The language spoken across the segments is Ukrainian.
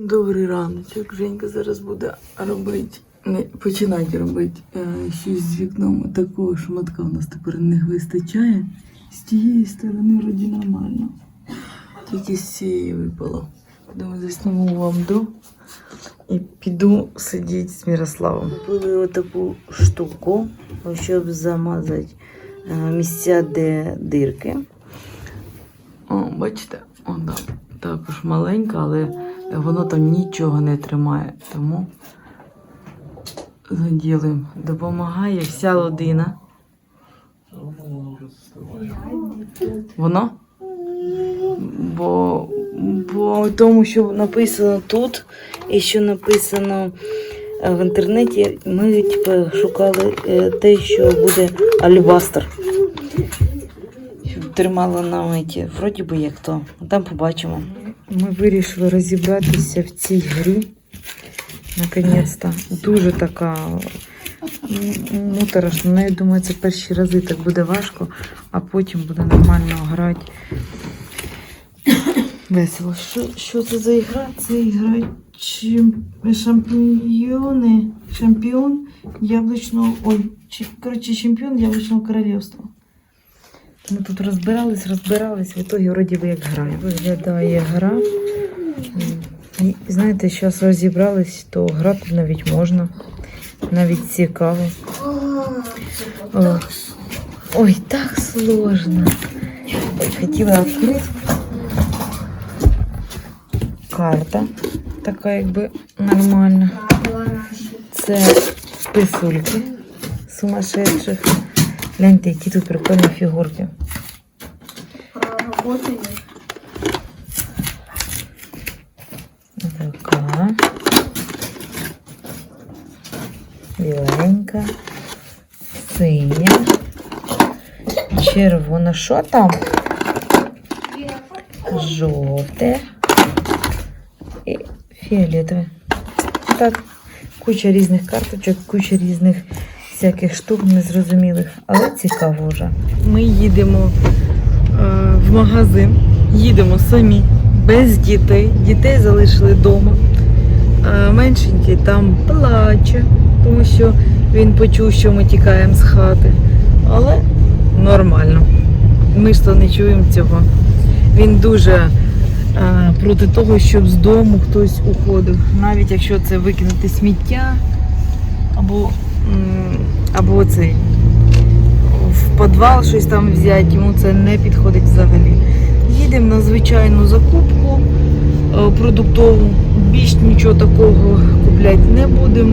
Добрий раночок. Женька зараз буде робити, не, починати робити е, щось з вікном. Такого шматка у нас тепер не вистачає. З тієї сторони вроді нормально. Тільки з цієї випало. Думаю, засніму вам до і піду сидіти з Мирославом. Купили отаку штуку, щоб замазати е, місця, де дирки. О, бачите, О, да. також маленька, але воно там нічого не тримає. Тому заділим. Допомагає вся людина. Воно? Бо, бо тому, що написано тут, і що написано е, в інтернеті, ми типу, шукали е, те, що буде альбастер. Щоб тримало на меті. Вроді би як то. Там побачимо. Ми вирішили розібратися в цій грі. Наконець-то. Дуже така м, моторошна. Ну, я думаю, це перші рази так буде важко, а потім буде нормально грати. Весело. Що, що це за ігра? Це ігра шампіони. Шампіон яблучного. Ой, коротше, чемпіон яблучного королівства. Ми тут розбирались, розбирались, в ітогі вроді би як граємо. Виглядає гра. І знаєте, зараз розібрались, то грати навіть можна. Навіть цікаво. О, Ой, так сложно. Ой, хотіла відкрити. Карта. Така якби нормальна. Це писульки сумасшедших. Гляньте, які тут прикольні фігурки. Така. Біленька. Синя. Червона. Що там? Жовте. І фіолетове. Так. Куча різних карточок, куча різних всяких штук незрозумілих, але цікаво вже. Ми їдемо е, в магазин, їдемо самі, без дітей. Дітей залишили вдома. Е, меншенький там плаче, тому що він почув, що ми тікаємо з хати. Але нормально. Ми ж то не чуємо цього. Він дуже е, проти того, щоб з дому хтось уходив. Навіть якщо це викинути сміття або, або цей в підвал щось там взяти, йому це не підходить взагалі. Їдемо на звичайну закупку е, продуктову, більш нічого такого купляти не будемо.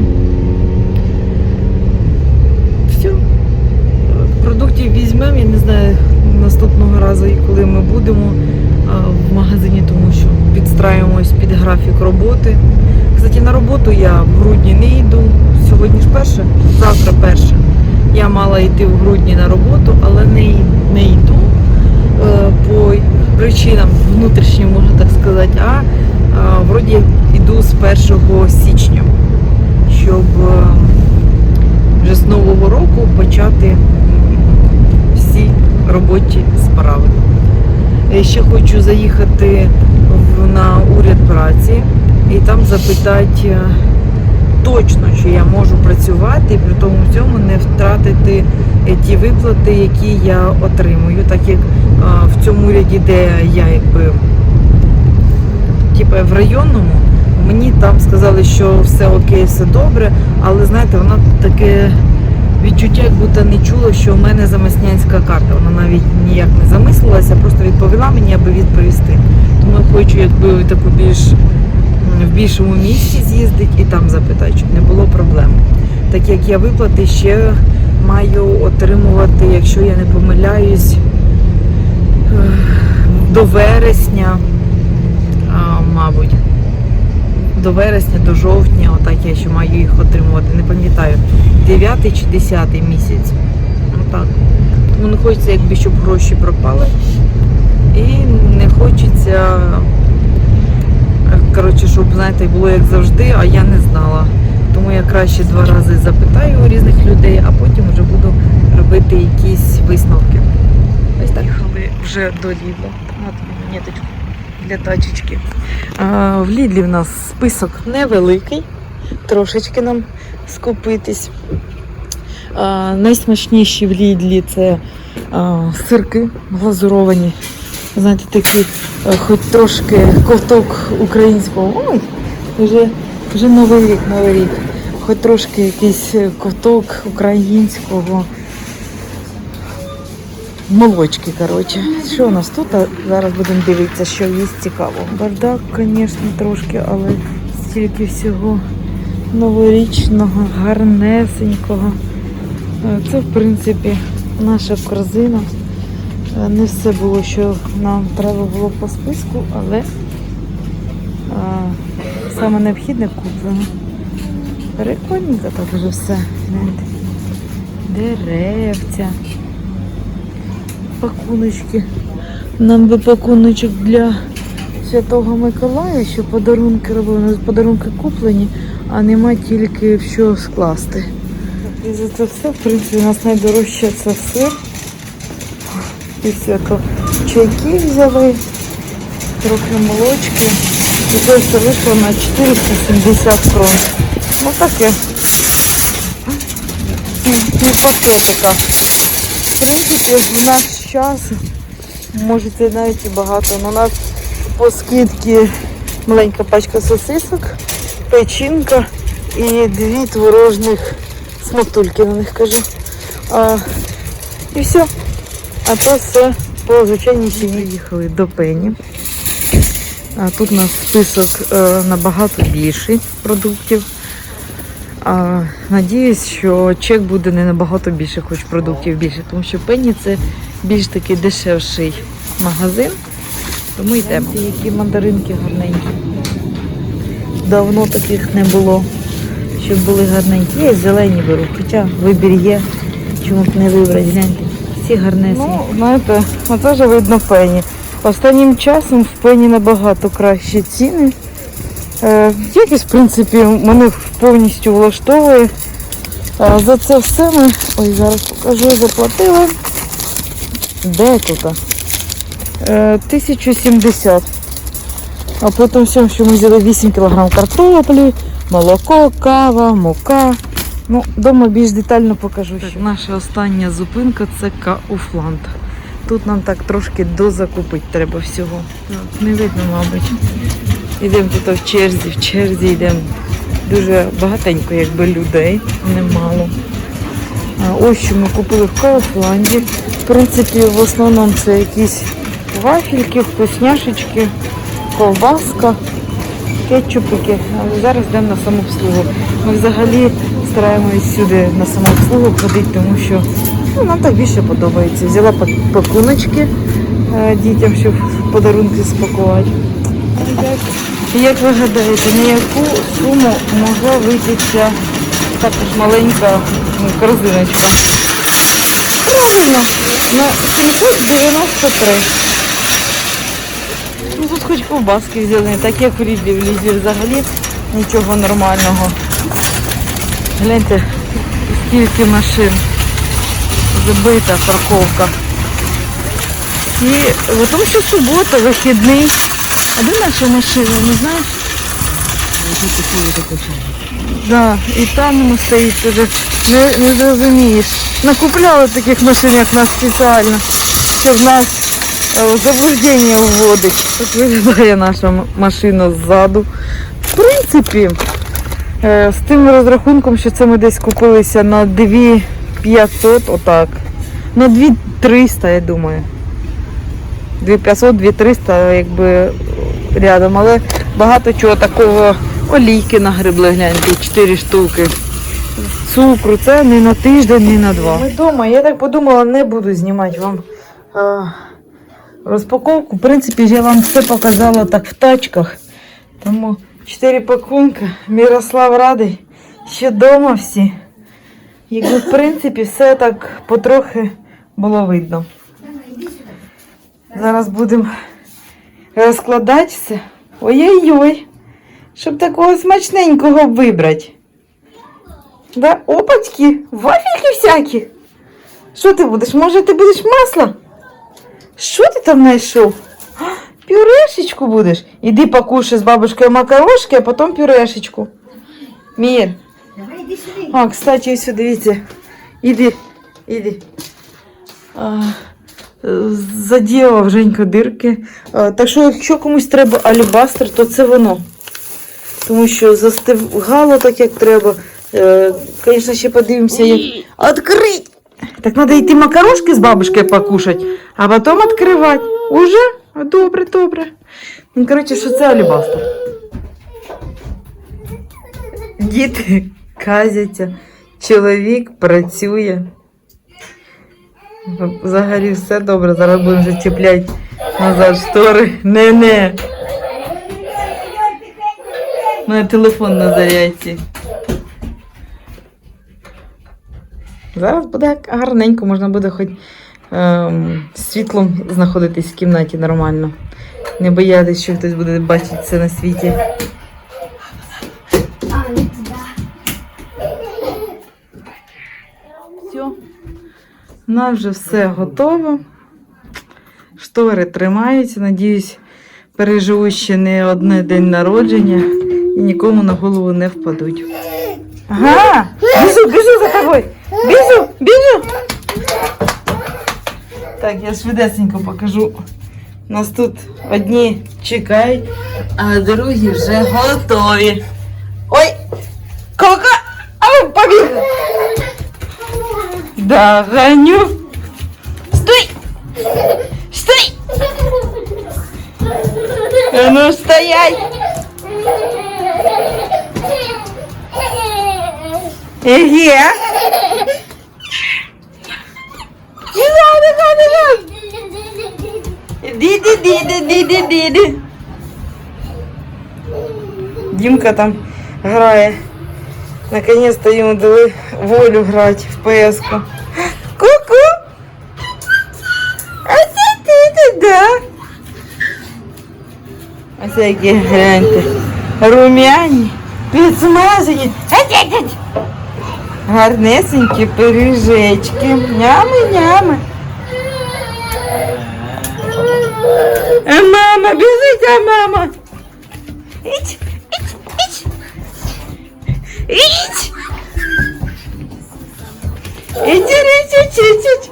Все. Продуктів візьмемо, я не знаю, наступного разу, коли ми будемо в магазині, тому що підстраюємось під графік роботи. Кстати, на роботу я в грудні не йду. Сьогодні ж перше, завтра перше. Я мала йти в грудні на роботу, але не, не йду е, по причинам внутрішнім, можна так сказати, а, вроді йду з 1 січня, щоб е, вже з нового року почати всі робочі справи. Я ще хочу заїхати на уряд праці і там запитати е, точно, чи я можу працювати і при тому всьому не втратити е, ті виплати, які я отримую, так як в цьому уряді, де я якби типу, в районному, мені там сказали, що все окей, все добре, але знаєте, воно таке відчуття, як будто не чуло, що в мене замаснянська карта. Вона навіть ніяк не замислилася, просто відповіла мені, аби відповісти. Тому я хочу якби таку більш в більшому місті з'їздити і там запитати, щоб не було проблем. Так як я виплати ще маю отримувати, якщо я не помиляюсь, до вересня, мабуть. До вересня, до жовтня, отак я ще маю їх отримувати. Не пам'ятаю, 9 чи 10 місяць. Отак. Тому не хочеться, якби щоб гроші пропали. І не хочеться, е, коротше, щоб, знаєте, було як завжди, а я не знала. Тому я краще два рази запитаю у різних людей, а потім вже буду робити якісь висновки. Ось так. Їхали вже до Лідла. Тобі монеточку. для тачечки. А, в Лідлі в нас список невеликий, трошечки нам скупитись. А, найсмачніші в Лідлі це а, сирки глазуровані. Знаєте, такі, е, хоч трошки ковток українського. Ой, вже, вже новий рік, новий рік. Хоч трошки якийсь е, ковток українського молочки, коротше. Що у нас тут? Зараз будемо дивитися, що є цікавого. Бардак, звісно, трошки, але стільки всього новорічного, гарнесенького. Е, Це, в принципі, наша корзина. Е, Не все було, що нам треба було по списку, але а, саме необхідне куплено. Прикольненько так вже все. Деревця. Пакуночки. Нам би пакуночок для Святого Миколая, що подарунки робили. Подарунки куплені, а нема тільки в що скласти. І за це все, в принципі, у нас найдорожче це сир. Все то чайки взяли, трохи молочки. І це все вийшло на 470 крон. Ну таке. Пів пакетика. В принципі, в наш час, може це навіть і багато, але у нас по скидці маленька пачка сосисок, печінка і дві творожних смактульки на них кажу. А, і все. А то все по звичайній ціні їхали до Пені. А тут у нас список е, набагато більший продуктів. А, надіюсь, що чек буде не набагато більше, хоч продуктів більше, тому що Пенні це більш такий дешевший магазин. Тому йдемо. Які мандаринки гарненькі. Давно таких не було, щоб були гарненькі. І зелені беру, хоча вибір є, чому б не вибрати, гляньте. Всі гарнесені. Ну, знаєте, оце вже видно пені. Останнім часом в пені набагато кращі ціни. Е, якість, в принципі, мене повністю влаштовує. Е, за це все ми, ой, зараз покажу, заплатили. Де тут? Е, 1070. А потім все, що ми взяли 8 кг картоплі, молоко, кава, мука. Ну, вдома більш детально покажу. Так, наша остання зупинка це Кауфланд. Тут нам так трошки дозакупити треба всього. Так, не видно, мабуть. Йдемо тут в черзі, в черзі йдемо. Дуже багатенько, якби людей, немало. А, ось що ми купили в Кауфланді. В принципі, в основному це якісь вафельки, вкусняшечки, ковбаска, кетчупики. Але зараз йдемо на самообслугу. Ми взагалі стараємось сюди на самообслугу ходити, тому що ну, нам так більше подобається. Взяла пакуночки е, дітям, щоб подарунки спакувати. І Як ви гадаєте, на яку суму могла вийти ця також маленька ну, корзиночка? Правильно, на 793. Ну тут хоч ковбаски взяли, так як в Рідлі. В Рідлі взагалі нічого нормального. Гляньте, скільки машин. Забита парковка. І в тому, що субота, вихідний. А де наша машина, не знаєш? Да, і там воно стоїть уже. Не, не зрозумієш. Накупляли таких машин, як нас спеціально, щоб нас е, в вводить. Тут виглядає наша машина ззаду. В принципі, з тим розрахунком, що це ми десь купилися на 2500, отак. На 2300, я думаю. 2500, 2300, якби рядом, але багато чого такого. Олійки нагребли, гляньте, 4 штуки. Цукру, це не на тиждень, не на два. Ми вдома, я так подумала, не буду знімати вам а, розпаковку. В принципі, я вам все показала так в тачках. Тому 4 пакунки. Мірослав радий, що вдома всі. Якби, в принципі, все так потрохи було видно. Зараз будемо розкладати все. Ой-ой-ой. Щоб такого смачненького вибрати. Да? Опачки, вафельки всякі. Що ти будеш? Може ти будеш масло? Що ти там знайшов? Пюрешечку будеш? Іди покушай з бабушкою макарошки, а потім пюрешечку. Мір. Давай иди сюда. А, кстати, ось дивіться. Іди, іди. А, е, задіяла Женька дирки. А, так що, якщо комусь треба алібастер, то це воно. Тому що застигало так, як треба. Е, Звісно, ще подивимося, як. Открить! Так треба йти макарошки з бабушкою покушати, а потім відкривати. Уже? Добре, добре. Ну, коротше, що це алібастер. Діти казяться, чоловік працює. Взагалі все добре, зараз будемо вже чіпляти назад штори. Не-не. У телефон на зарядці. Зараз буде гарненько, можна буде хоч ем, світлом знаходитись в кімнаті нормально. Не боятися, що хтось буде бачити це на світі. Все. У нас вже все готово. Штори тримаються. Надіюсь, переживу ще не одне день народження і нікому на голову не впадуть. Ага! Біжу, біжу за тобою! Біжу, біжу! Так, я швидесенько покажу. Нас тут одні чекають, а другі вже готові. Ой! Кока! А, побіг! Доганю. Стой! Стой! А ну стоять! Еге! Бігай, бігай, бігай! Іди, іди, іди, іди, іди, іди. Дімка там грає. Наконец-то йому дали волю грати в ПС-ку. Ку-ку! А це ти тут, да? Ось які гляньте. Румяні, підсмажені. Геть-геть-геть. Гарнесенькі пиріжечки. Нями-нями. А мама, біжить, а мама. Іч, іч, іч. Іч. Іч, іч, іч, іч,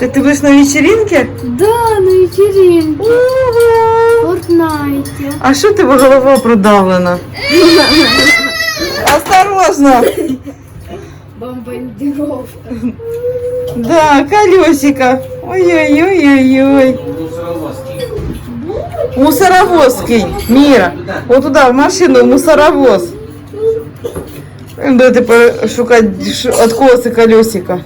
Да, Ти, ти будеш на вечеринці? да, на вечеринке. Ого! Fortnite. А що тебе голова продавлена? Осторожно! Бомбардировка. Да, колесико. Ой-ой-ой-ой-ой. Мусоровозкий. Міра. От туди, в машину, в мусоровоз. Де тепер шукати ш- откоси колесика.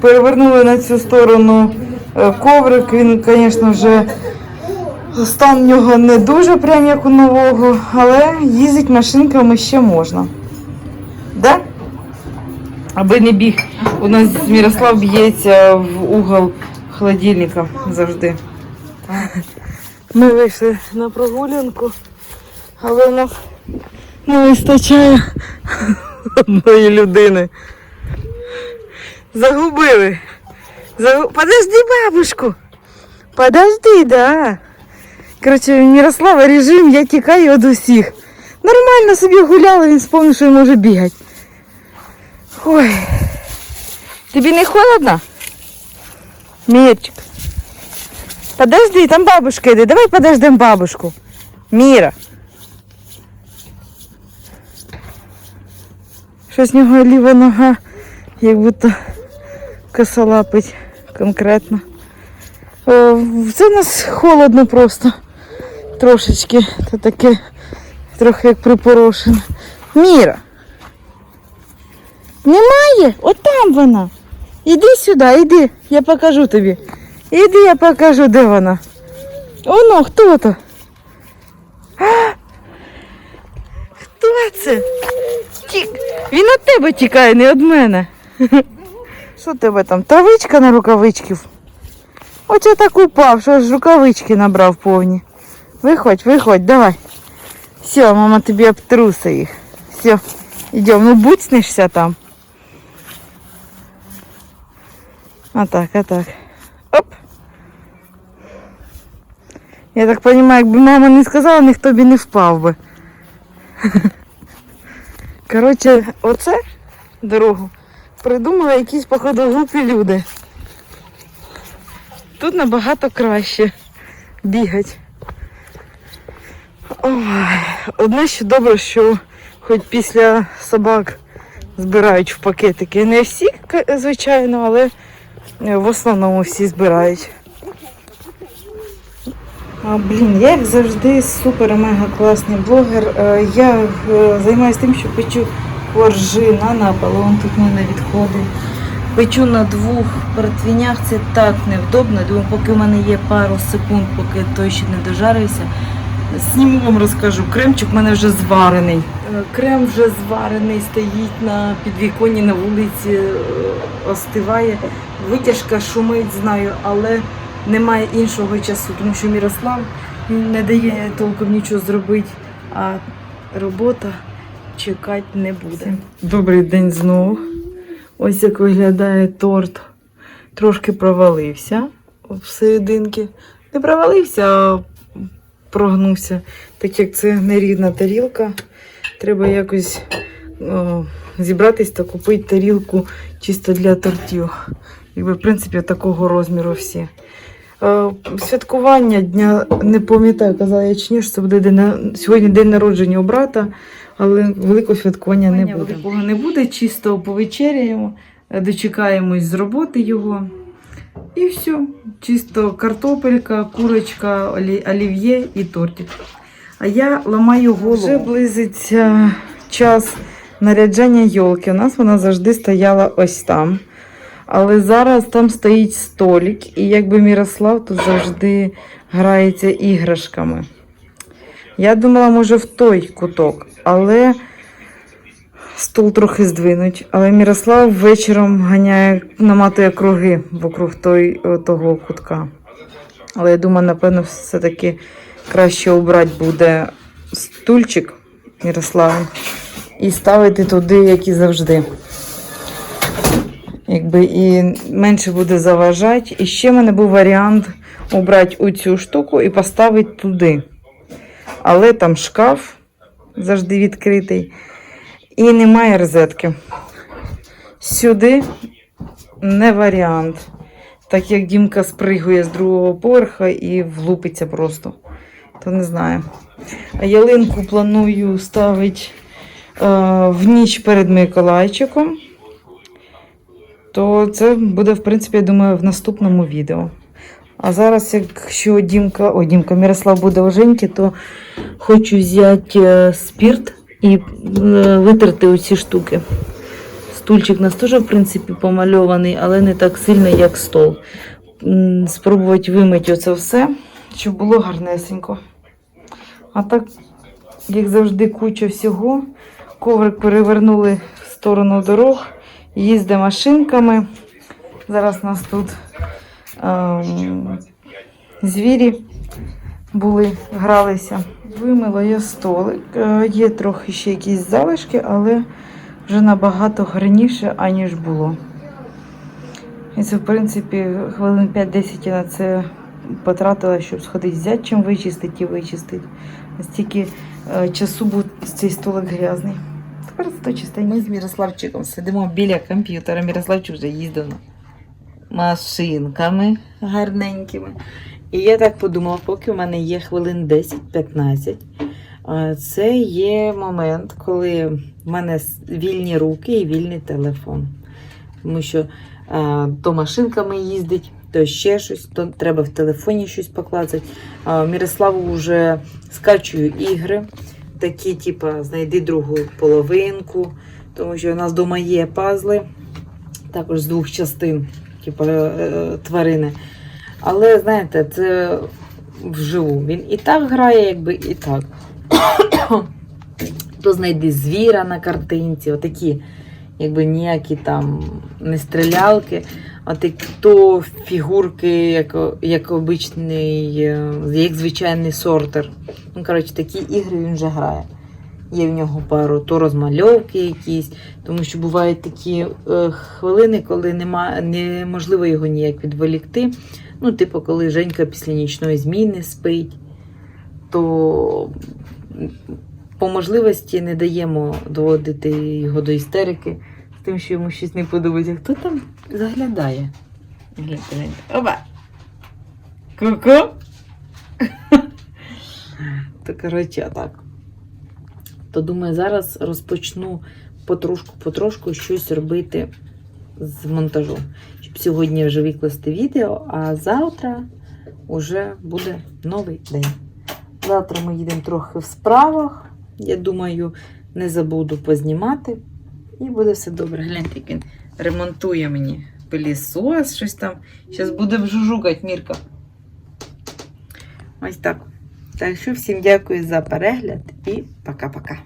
Перевернули на цю сторону е, коврик. Він, звісно, вже стан в нього не дуже прям як у нового, але їздить машинками ще можна. Да? Аби не біг. У нас Мирослав б'ється в угол холодильника завжди. Ми вийшли на прогулянку, але нас не вистачає одної людини. Загубили. Загу... Подожди бабушку. Подожди, да. Коротше, Мирослава режим, я тікаю від усіх. Нормально собі гуляла, він спомнив, що він може бігати. Ой. Тобі не холодно? Мірчик. Подожди, там бабушка йде. Давай подождем бабушку. Міра. Щось в нього ліва нога, як будто косолапить конкретно. О, Це у нас холодно просто. Трошечки. Це таке трохи як припорошено. Міра. Немає? От там вона. Іди сюди, іди, я покажу тобі. Іди, я покажу, де вона. Оно, хто то? А! Хто це? Тік. Він від тебе тікає, не від мене. Що тебе там? Травичка на рукавичків? Оце так упав, що аж рукавички набрав повні. Виходь, виходь, давай. Все, мама тобі обтруса їх. Все, йдемо. Ну буцнешся там. А так, а так. Оп. Я так розумію, якби мама не сказала, ніхто б не впав би. Коротше, оце дорогу придумали якісь, походу, глупі люди. Тут набагато краще бігати. Ой, одне що добре, що хоч після собак збирають в пакетики. Не всі, звичайно, але е, в основному всі збирають. А, блін, я як завжди супер-мега класний блогер. Е, Я е, займаюся тим, що печу коржи на. Вон тут в мене відходи. Печу на двох противнях, це так невдобно. Думаю, поки в мене є пару секунд, поки той ще не дожарився. Сніму вам розкажу. Кремчик в мене вже зварений. Е, Крем вже зварений, стоїть на підвіконні на вулиці, е, остиває. Витяжка шумить, знаю, але немає іншого часу, тому що Мірослав не дає толком нічого зробити, а робота чекати не буде. Добрий день знову. Ось як виглядає торт. Трошки провалився всерединки. Не провалився, а прогнувся. Так як це нерідна тарілка, треба якось о, зібратись та купити тарілку чисто для тортів. Якби, в принципі, такого розміру всі. Е, Святкування дня не пам'ятаю, казала я чи ні, що це буде день, сьогодні день народження у брата, але великого святкування не буде. Великого не буде, чисто повечеряємо, дочекаємось з роботи його. І все. Чисто картопелька, курочка, олів'є і тортик. А я ламаю голову. Вже близиться час наряджання йолки. У нас вона завжди стояла ось там. Але зараз там стоїть столик, і якби Мірослав тут завжди грається іграшками. Я думала, може, в той куток, але стул трохи здвинуть. Але Мірослав вечором ганяє, наматує круги вокруг той, того кутка. Але я думаю, напевно, все-таки краще обрати буде стульчик Мірослава і ставити туди, як і завжди. Якби і менше буде заважати. І ще в мене був варіант обрати оцю штуку і поставити туди. Але там шкаф завжди відкритий. І немає розетки. Сюди не варіант. Так як Дімка спригує з другого поверха і влупиться просто. То не знаю. А ялинку планую ставити е, в ніч перед Миколайчиком. То це буде, в принципі, я думаю, в наступному відео. А зараз, якщо Дімка, о, Дімка Мирослав буде оженьки, то хочу взяти е, спірт і е, витерти оці штуки. Стульчик у нас теж, в принципі, помальований, але не так сильно, як стол. Спробувати вимити оце все, щоб було гарнесенько. А так, як завжди, куча всього. Коврик перевернули в сторону дорог, їздить машинками. Зараз у нас тут звірі були, гралися. Вимила я столик. Е, Є трохи ще якісь залишки, але вже набагато гарніше, аніж було. І це, в принципі, хвилин 5-10 я на це потратила, щоб сходити взяти, чим вичистити і вичистити. Стільки е, часу був цей столик грязний. Тепер зато чистенький. Ми з Мірославчиком сидимо біля комп'ютера. Мірославчик вже їздив на машинками гарненькими. І я так подумала, поки у мене є хвилин 10-15. е, Це є момент, коли в мене вільні руки і вільний телефон. Тому що то машинками їздить, то ще щось, то треба в телефоні щось поклацати. Мірославу вже скачую ігри, такі, типу, знайди другу половинку, тому що у нас вдома є пазли, також з двох частин, типу, е, тварини. Але знаєте, це вживу. Він і так грає, якби і так. То знайди звіра на картинці, отакі, якби ніякі там не стрілялки, а то фігурки, як, як обичний, е, як звичайний сортер. Ну, коротше, такі ігри він вже грає. Є в нього пару то розмальовки якісь, тому що бувають такі е, хвилини, коли нема, неможливо його ніяк відволікти. Ну, типу, коли Женька після нічної зміни спить, то по можливості не даємо доводити його до істерики з тим, що йому щось не подобається. Хто там заглядає? Оба! Ку-ку! То, коротше, так. То думаю, зараз розпочну потрошку-потрошку щось робити з монтажом. Щоб сьогодні вже викласти відео, а завтра вже буде новий день. Завтра ми їдемо трохи в справах. Я думаю, не забуду познімати. І буде все добре. Гляньте, як він ремонтує мені пилісос, щось там. Зараз буде вжужукати Мірка. Ось так. Так що всім дякую за перегляд і пока-пока.